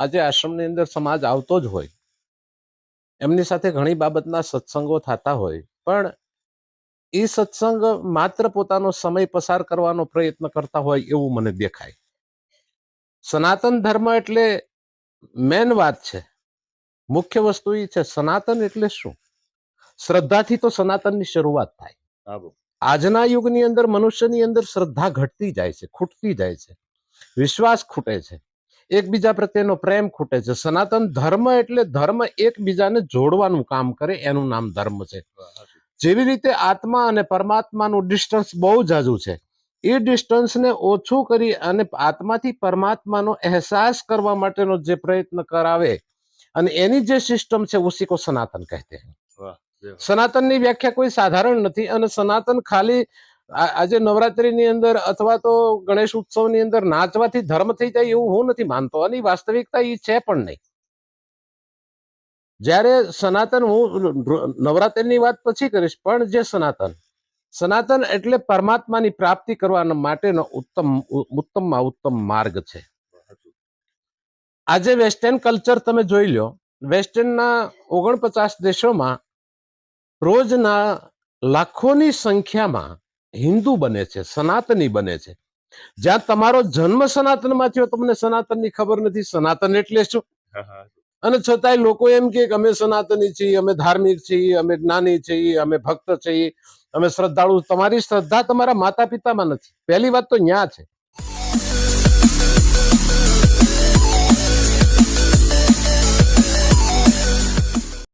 આજે આશ્રમની અંદર સમાજ આવતો જ હોય. એમની સાથે ઘણી બાબતના સત્સંગો થતા હોય. પણ એ સત્સંગ માત્ર પોતાનો સમય પસાર કરવાનો પ્રયત્ન કરતા હોય એવું મને દેખાય. સનાતન ધર્મ એટલે મેન વાત છે. મુખ્ય વસ્તુ એ છે સનાતન એટલે શું? શ્રદ્ધાથી તો સનાતનની શરૂઆત થાય. આજના યુગની અંદર મનુષ્યની અંદર શ્રદ્ધા ઘટતી જાય છે ખૂટતી જાય છે. વિશ્વાસ ખૂટે છે. એકબીજા પ્રત્યેનો પ્રેમ ખૂટે છે. સનાતન ધર્મ એટલે ધર્મ એકબીજાને જોડવાનું કામ કરે એનું નામ ધર્મ છે. જેવી રીતે આત્મા અને પરમાત્માનું ડિસ્ટન્સ બહુ જાજુ છે. એ ડિસ્ટન્સને ઓછું કરી અને આત્માથી પરમાત્માનો અહેસાસ કરવા માટેનો જે પ્રયત્ન કરાવે અને એની જે સિસ્ટમ છે ઉસી કો સનાતન કહેતે. સનાતનની વ્યાખ્યા કોઈ સાધારણ નથી અને સનાતન ખાલી આજે નવરાત્રીની અંદર અથવા તો ગણેશ ઉત્સવની અંદર નાચવાથી ધર્મ થઈ જાય એવું હું નથી માનતો. અને વાસ્તવિકતા એ છે પણ નહીં. જ્યારે સનાતન હું નવરાત્રિની વાત પછી કરીશ, પણ જે સનાતન. સનાતન એટલે પરમાત્માની પ્રાપ્તિ કરવાના માટેનો ઉત્તમ ઉત્તમમાં ઉત્તમ માર્ગ છે. આજે વેસ્ટર્ન કલ્ચર તમે જોઈ લો વેસ્ટર્નના ઓગણપચાસ દેશોમાં રોજના લાખોની સંખ્યામાં હિન્દુ બને છે સનાતની બને છે. જ્યાં તમારો જન્મ સનાતનમાં થયો તમને સનાતનની ખબર નથી સનાતન એટલે શું. અને છતાંય લોકો એમ કે કે અમે સનાતની છીએ અમે ધાર્મિક છીએ અમે જ્ઞાની છીએ અમે ભક્ત છીએ અમે શ્રદ્ધાળુ. તમારી શ્રદ્ધા તમારા માતા પિતામાં નથી. પહેલી વાત તો ન્યા છે.